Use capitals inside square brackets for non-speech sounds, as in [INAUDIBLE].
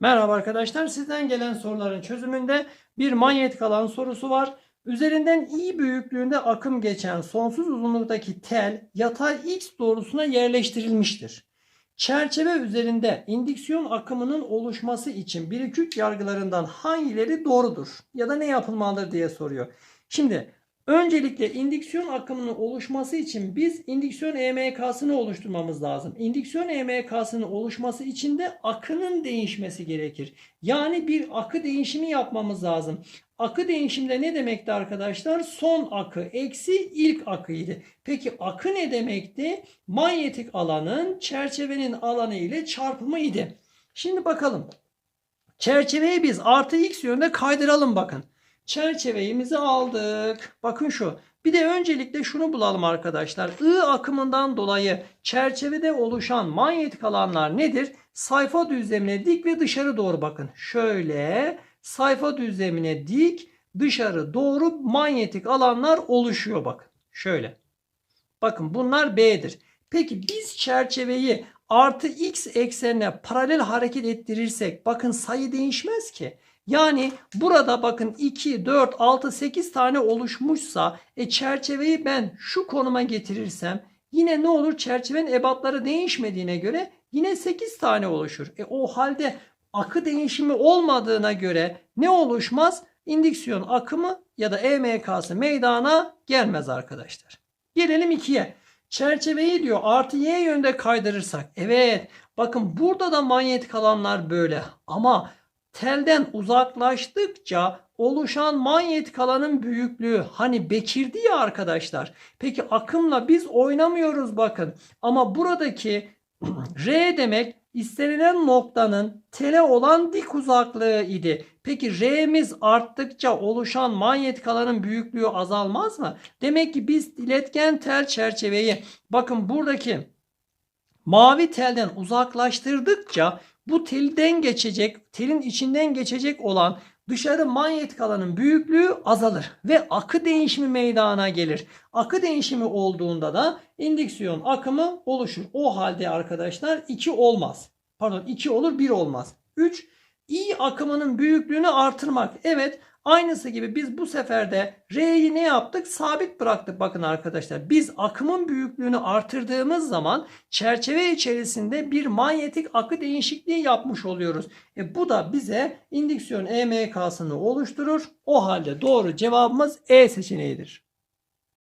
Merhaba arkadaşlar. Sizden gelen soruların çözümünde bir manyetik alan sorusu var. Üzerinden i büyüklüğünde akım geçen sonsuz uzunluktaki tel yatay x doğrusuna yerleştirilmiştir. Çerçeve üzerinde indüksiyon akımının oluşması için bir iki üç yargılarından hangileri doğrudur ya da ne yapılmalıdır diye soruyor. Şimdi öncelikle indüksiyon akımının oluşması için biz indüksiyon EMK'sını oluşturmamız lazım. İndüksiyon EMK'sının oluşması için de akının değişmesi gerekir. Yani bir akı değişimi yapmamız lazım. Akı değişimde ne demekti arkadaşlar? Son akı eksi ilk akıydı. Peki akı ne demekti? Manyetik alanın çerçevenin alanı ile çarpımı idi. Şimdi bakalım. Çerçeveyi biz artı x yönde kaydıralım bakın. Çerçevemizi aldık. Bakın şu. Bir de öncelikle şunu bulalım arkadaşlar. I akımından dolayı çerçevede oluşan manyetik alanlar nedir? Sayfa düzlemine dik ve dışarı doğru bakın. Şöyle sayfa düzlemine dik dışarı doğru manyetik alanlar oluşuyor bakın. Şöyle. Bakın bunlar B'dir. Peki biz çerçeveyi artı x eksenine paralel hareket ettirirsek bakın sayı değişmez ki. Yani burada bakın 2, 4, 6, 8 tane oluşmuşsa e çerçeveyi ben şu konuma getirirsem yine ne olur? Çerçevenin ebatları değişmediğine göre yine 8 tane oluşur. E o halde akı değişimi olmadığına göre ne oluşmaz? İndüksiyon akımı ya da EMK'sı meydana gelmez arkadaşlar. Gelelim 2'ye. Çerçeveyi diyor artı y yönde kaydırırsak. Evet bakın burada da manyetik alanlar böyle ama telden uzaklaştıkça oluşan manyetik alanın büyüklüğü hani bekirdi ya arkadaşlar. Peki akımla biz oynamıyoruz bakın. Ama buradaki [CLEARS THROAT] R demek istenilen noktanın tele olan dik uzaklığı idi. Peki R'miz arttıkça oluşan manyetik alanın büyüklüğü azalmaz mı? Demek ki biz iletken tel çerçeveyi bakın buradaki mavi telden uzaklaştırdıkça bu telden geçecek, telin içinden geçecek olan dışarı manyetik alanın büyüklüğü azalır ve akı değişimi meydana gelir. Akı değişimi olduğunda da indüksiyon akımı oluşur. O halde arkadaşlar 2 olmaz. Pardon 2 olur 1 olmaz. 3 i akımının büyüklüğünü artırmak. Evet aynısı gibi biz bu sefer de R'yi ne yaptık? Sabit bıraktık bakın arkadaşlar. Biz akımın büyüklüğünü artırdığımız zaman çerçeve içerisinde bir manyetik akı değişikliği yapmış oluyoruz. E bu da bize indüksiyon EMK'sını oluşturur. O halde doğru cevabımız E seçeneğidir.